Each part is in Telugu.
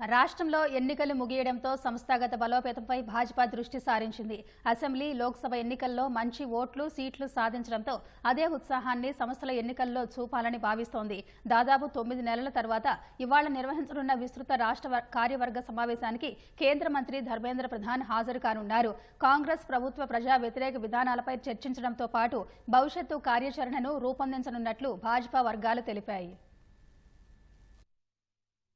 రాష్ట్రంలో ఎన్నికలు ముగియడంతో సంస్థాగత బలోపేతంపై భాజపా దృష్టి సారించింది. అసెంబ్లీ లోక్సభ ఎన్నికల్లో మంచి ఓట్లు సీట్లు సాధించడంతో అదే ఉత్సాహాన్ని సంస్థల ఎన్నికల్లో చూపాలని భావిస్తోంది. దాదాపు తొమ్మిది నెలల తర్వాత ఇవాళ నిర్వహించనున్న విస్తృత రాష్ట్ర కార్యవర్గ సమావేశానికి కేంద్ర మంత్రి ధర్మేంద్ర ప్రధాన్ హాజరు కానున్నారు. కాంగ్రెస్ ప్రభుత్వ ప్రజా వ్యతిరేక విధానాలపై చర్చించడంతో పాటు భవిష్యత్తు కార్యాచరణను రూపొందించనున్నట్లు భాజపా వర్గాలు తెలిపాయి.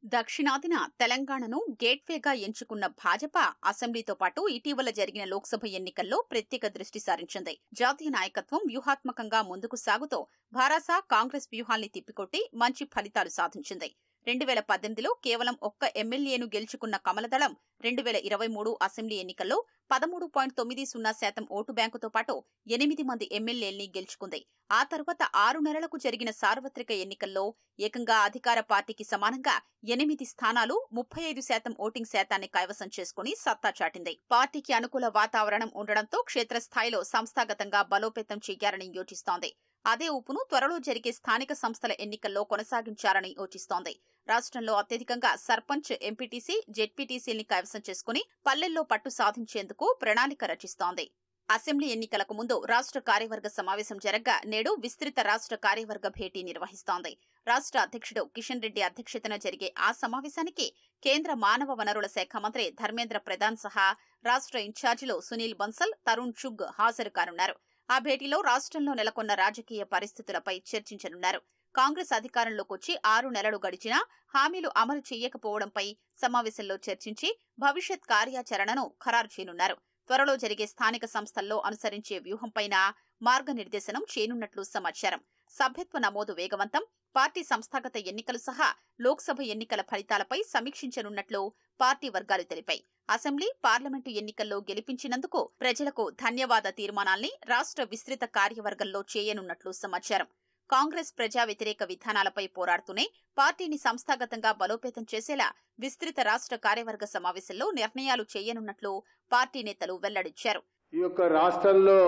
దక్షిణాదిన తెలంగాణను గేట్వేగా ఎంచుకున్న భాజపా అసెంబ్లీతో పాటు ఇటీవల జరిగిన లోక్సభ ఎన్నికల్లో ప్రత్యేక దృష్టి సారించింది. జాతీయ నాయకత్వం వ్యూహాత్మకంగా ముందుకు సాగుతూ భారసా కాంగ్రెస్ వ్యూహాల్ని తిప్పికొట్టి మంచి ఫలితాలు సాధించింది. రెండు వేల పద్దెనిమిదిలో కేవలం ఒక్క ఎమ్మెల్యేను గెలుచుకున్న కమలదళం రెండు వేల ఇరవై మూడు అసెంబ్లీ ఎన్నికల్లో పదమూడు పాయింట్ తొమ్మిది సున్నా శాతం ఓటు బ్యాంకుతో పాటు ఎనిమిది మంది ఎమ్మెల్యేల్ని గెలుచుకుంది. ఆ తర్వాత ఆరు నెలలకు జరిగిన సార్వత్రిక ఎన్నికల్లో ఏకంగా అధికార పార్టీకి సమానంగా ఎనిమిది స్థానాలు ముప్పై ఐదు శాతం ఓటింగ్ శాతాన్ని కైవసం చేసుకుని సత్తా చాటింది. పార్టీకి అనుకూల వాతావరణం ఉండడంతో క్షేత్రస్థాయిలో సంస్థాగతంగా బలోపేతం చెయ్యాలని యోచిస్తోంది. అదే ఊపును త్వరలో జరిగే స్థానిక సంస్థల ఎన్నికల్లో కొనసాగించాలని యోచిస్తోంది. రాష్ట్రంలో అత్యధికంగా సర్పంచ్ ఎంపీటీసీ జెడ్పీటీసీల్ని కైవసం చేసుకుని పల్లెల్లో పట్టు సాధించేందుకు ప్రణాళిక రచిస్తోంది. అసెంబ్లీ ఎన్నికలకు ముందు రాష్ట్ర కార్యవర్గ సమావేశం జరగ్గా నేడు విస్తృత రాష్ట్ర కార్యవర్గ భేటీ నిర్వహిస్తోంది. రాష్ట్ర అధ్యక్షుడు కిషన్ రెడ్డి అధ్యక్షతన జరిగే ఆ సమావేశానికి కేంద్ర మానవ వనరుల శాఖ మంత్రి ధర్మేంద్ర ప్రధాన్ సహా రాష్ట్ర ఇన్ఛార్జీలు సునీల్ బన్సల్ తరుణ్ చుగ్ హాజరు కానున్నారు. ఆ భేటీలో రాష్ట్రంలో నెలకొన్న రాజకీయ పరిస్థితులపై చర్చించనున్నారు. కాంగ్రెస్ అధికారంలోకి వచ్చి ఆరు నెలలు గడిచినా హామీలు అమలు చేయకపోవడంపై సమావేశంలో చర్చించి భవిష్యత్ కార్యాచరణను ఖరారు చేయనున్నారు. త్వరలో జరిగే స్థానిక సంస్థల్లో అనుసరించే వ్యూహంపైన మార్గనిర్దేశనం చేయనున్నట్లు సమాచారం. సభ్యత్వ నమోదు వేగవంతం పార్టీ సంస్థాగత ఎన్నికలు సహా లోక్సభ ఎన్నికల ఫలితాలపై సమీక్షించనున్నట్లు పార్టీ వర్గాలు తెలిపాయి. అసెంబ్లీ పార్లమెంటు ఎన్నికల్లో గెలిపించినందుకు ప్రజలకు ధన్యవాద తీర్మానాల్ని రాష్ట్ర విస్తృత కార్యవర్గంలో చేయనున్నట్లు సమాచారం. కాంగ్రెస్ ప్రజా వ్యతిరేక విధానాలపై పోరాడుతూనే పార్టీని సంస్థాగతంగా బలోపేతం చేసేలా విస్తృత రాష్ట్ర కార్యవర్గ సమావేశంలో నిర్ణయాలు చేయనున్నట్లు పార్టీ నేతలు వెల్లడించారు. ఈ యొక్క రాష్ట్రంలో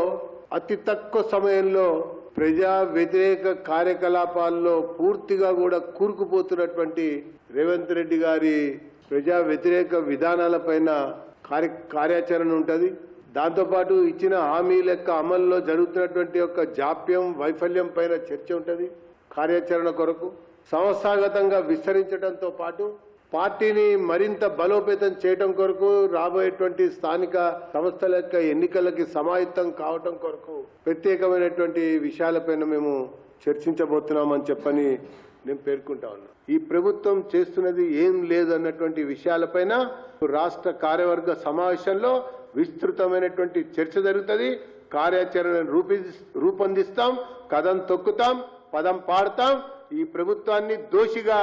అతి తక్కువ సమయంలో ప్రజా వ్యతిరేక కార్యకలాపాల్లో పూర్తిగా కూడా కూరుకుపోతున్నటువంటి రేవంత్ రెడ్డి గారి ప్రజా వ్యతిరేక విధానాలపైన కార్య కార్యాచరణ ఉంటుంది. దాంతోపాటు ఇచ్చిన హామీల యొక్క అమల్లో జరుగుతున్నటువంటి యొక్క జాప్యం వైఫల్యం పైన చర్చ ఉంటుంది కార్యాచరణ కొరకు. సంస్థాగతంగా విస్తరించడంతో పాటు పార్టీని మరింత బలోపేతం చేయడం కొరకు రాబోయేటువంటి స్థానిక సంస్థల యొక్క ఎన్నికలకి సమాయత్తం కావటం కొరకు ప్రత్యేకమైనటువంటి విషయాలపైన మేము చర్చించబోతున్నామని చెప్పని నేను పేర్కొంటా ఉన్నా. ఈ ప్రభుత్వం చేస్తున్నది ఏం లేదన్నటువంటి విషయాలపైన రాష్ట్ర కార్యవర్గ సమావేశంలో విస్తృతమైనటువంటి చర్చ జరుగుతుంది. కార్యాచరణ రూపి రూపొందిస్తాం కథం తొక్కుతాం పదం పాడతాం. ఈ ప్రభుత్వాన్ని దోషిగా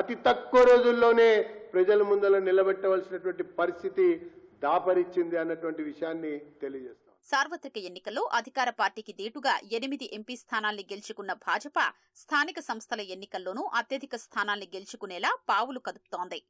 అతి తక్కువ రోజుల్లోనే ప్రజల ముందర నిలబెట్టవలసినటువంటి పరిస్థితి దాపరిచ్చింది అన్నటువంటి విషయాన్ని తెలియజేస్తాం. సార్వత్రిక ఎన్నికల్లో అధికార పార్టీకి దీటుగా ఎనిమిది ఎంపీ స్థానాల్ని గెలుచుకున్న భాజపా స్థానిక సంస్థల ఎన్నికల్లోనూ అత్యధిక స్థానాల్ని గెలుచుకునేలా పావులు కదుపుతోంది.